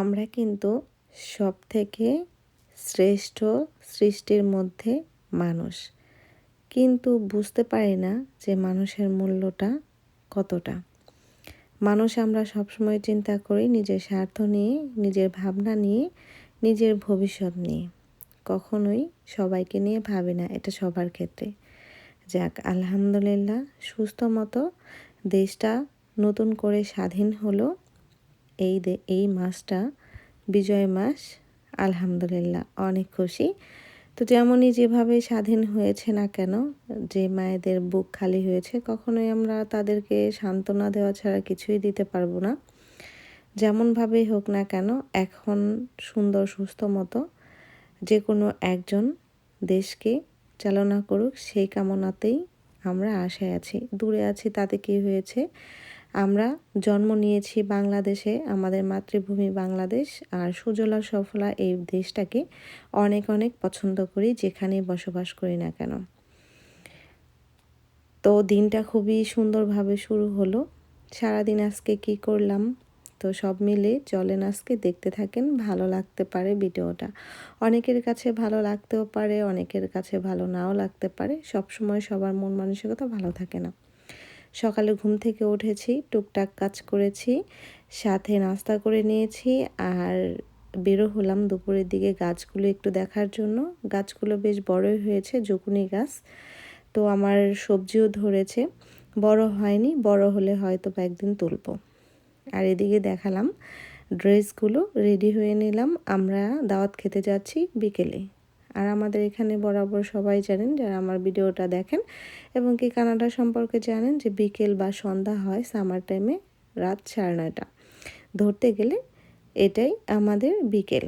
আমরা কিন্তু সব থেকে শ্রেষ্ঠ সৃষ্টির মধ্যে মানুষ। কিন্তু বুঝতে পারি না যে মানুষের মূল্যটা কতটা। মানুষ আমরা সবসময় চিন্তা করি নিজের স্বার্থ নিয়ে, নিজের ভাবনা নিয়ে, নিজের ভবিষ্যৎ নিয়ে। কখনোই সবাইকে নিয়ে ভাবি না, এটা সবার ক্ষেত্রে। যাক, আলহামদুলিল্লাহ, সুস্থ মতো দেশটা নতুন করে স্বাধীন হলো। এই এই মাসটা বিজয় মাস, আলহামদুলিল্লাহ, অনেক খুশি। তো যেমনই যেভাবে স্বাধীন হয়েছে না কেন, যে মায়েদের বুক খালি হয়েছে, কখনোই আমরা তাদেরকে সান্ত্বনা দেওয়া ছাড়া কিছুই দিতে পারব না। যেমনভাবেই হোক না কেন, এখন সুন্দর, সুস্থ মতো যে কোনো একজন দেশকে চালনা করুক, সেই কামনাতেই আমরা আশায় আছি। দূরে আছি, তাতে কী হয়েছে? আমরা জন্ম নিয়েছি বাংলাদেশে, আমাদের মাতৃভূমি বাংলাদেশ, আর সুজলা সফলা এই দেশটাকে অনেক অনেক পছন্দ করি, যেখানেই বসবাস করি না কেন। তো দিনটা খুবই সুন্দরভাবে শুরু হলো। সারাদিন আজকে কি করলাম? তো সব মিলে চলেন আজকে, দেখতে থাকেন, ভালো লাগতে পারে ভিডিওটা। অনেকের কাছে ভালো লাগতেও পারে, অনেকের কাছে ভালো নাও লাগতে পারে। সব সময় সবার মন মানসিকতা ভালো থাকে না। সকালে ঘুম থেকে উঠেছি, টুকটাক কাজ করেছি, সাথে নাস্তা করে নিয়েছি আর বেরো হলাম দুপুরের দিকে গাছগুলো একটু দেখার জন্য। গাছগুলো বেশ বড়ই হয়েছে জুকুনি গাছ। তো আমার সবজিও ধরেছে। বড় হয়নি, বড় হলে হয়তো বা একদিন তুলবো। আর এদিকে দেখালাম, ড্রেসগুলো রেডি হয়ে নিলাম। আমরা দাওয়াত খেতে যাচ্ছি বিকেলে। আর আমাদের এখানে বরাবর সবাই জানেন যারা আমার ভিডিওটা দেখেন এবং কি কানাডা সম্পর্কে জানেন যে বিকেল বা সন্ধ্যা হয় সামার টাইমে, রাত সাড়ে নয়টা। ধরতে গেলে এটাই আমাদের বিকেল।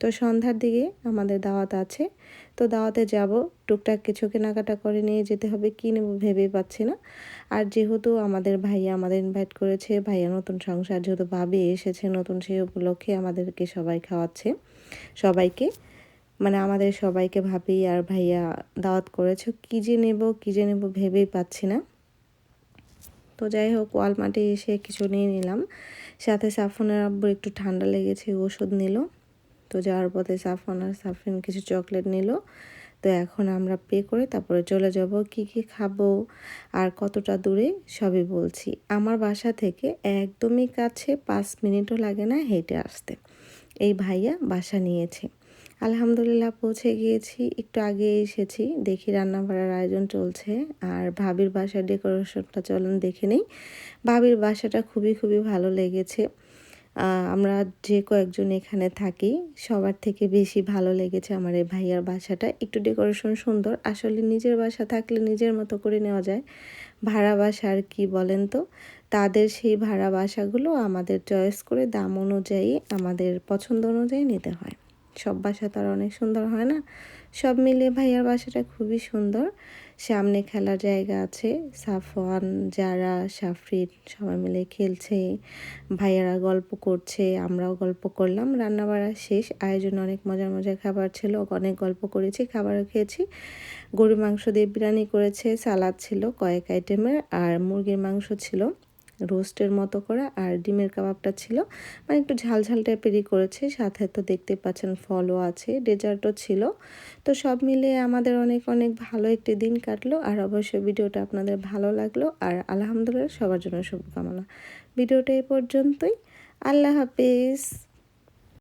তো সন্ধ্যার দিকে আমাদের দাওয়াত আছে। তো দাওয়াতে যাব। টুকটাক কিছু কেনাকাটা করে নিয়ে যেতে হবে, কী নেব ভেবে পাচ্ছি না। আর যেহেতু আমাদের ভাইয়া আমাদের ইনভাইট করেছে, ভাইয়া নতুন সংসার, যেহেতু ভাবি এসেছে নতুন সেই উপলক্ষে আমাদেরকে সবাই খাওয়াচ্ছে। সবাইকে মানে আমাদের সবাইকে ভাবি আর ভাইয়া দাওয়াত করেছ, কী যে নেব, কী যে নেব ভেবেই পাচ্ছি না। তো যাই হোক, ওয়ালমার্টে এসে কিছু নিয়ে নিলাম। সাথে সাফনের আব্বুর একটু ঠান্ডা লেগেছে, ওষুধ নিল। তো যাওয়ার পথে সাফন আর সাফিন কিছু চকলেট নিল। তো এখন আমরা পে করে তারপরে চলে যাব। কি কি খাব আর কতটা দূরে, সবই বলছি। আমার বাসা থেকে একদমই কাছে পাঁচ মিনিটও লাগে না হেঁটে আসতে। এই ভাইয়া বাসা নিয়েছে। আলহামদুলিল্লাহ পৌঁছে গিয়েছি। একটু আগে এসেছি। দেখি রান্না বাড়ার আয়োজন চলছে। আর ভাবির বাসার ডেকোরেশনটা চলেন দেখে নেই। ভাবির বাসাটা খুবই খুবই ভালো লেগেছে। আমরা যে কয়েকজন এখানে থাকি, সবার থেকে বেশি ভালো লেগেছে আমার এই ভাইয়ার বাসাটা। একটু ডেকোরেশন সুন্দর। আসলে নিজের বাসা থাকলে নিজের মতো করে নেওয়া যায়। ভাড়া বাসা আর কী বলেন তো? তাদের সেই ভাড়া বাসাগুলো আমাদের চয়েস করে দাম অনুযায়ী, আমাদের পছন্দ অনুযায়ী নিতে হয়। সব বাসা তো আর অনেক সুন্দর হয় না। সব মিলিয়ে ভাইয়ার বাসাটা খুবই সুন্দর। সামনে খেলার জায়গা আছে, সাফওয়ান, যারা, সাফরিন সবাই মিলে খেলছে, ভাইয়ারা গল্প করছে, আমরাও গল্প করলাম রান্না বাড়া শেষ, আয়োজন অনেক মজার মজার খাবার ছিল, অনেক গল্প করেছি, খাবারও খেয়েছি। গরু মাংস দিয়ে বিরিয়ানি করেছে, সালাদ ছিল কয়েক আইটেমের আর মুরগির মাংস ছিল। রোস্টের মতো করা আর ডিমের কাবাবটা ছিল। মানে একটু ঝাল টাইপেরই করেছে। সাথে তো দেখতে পাচ্ছেন ফলও আছে, ডেজার্টও ছিল। তো সব মিলে আমাদের অনেক অনেক ভালো একটি দিন কাটলো। আর অবশ্যই ভিডিওটা আপনাদের ভালো লাগল। আর আলহামদুলিল্লাহ সবার জন্য শুভকামনা। ভিডিওটা এ পর্যন্তই। আল্লাহ হাফিজ।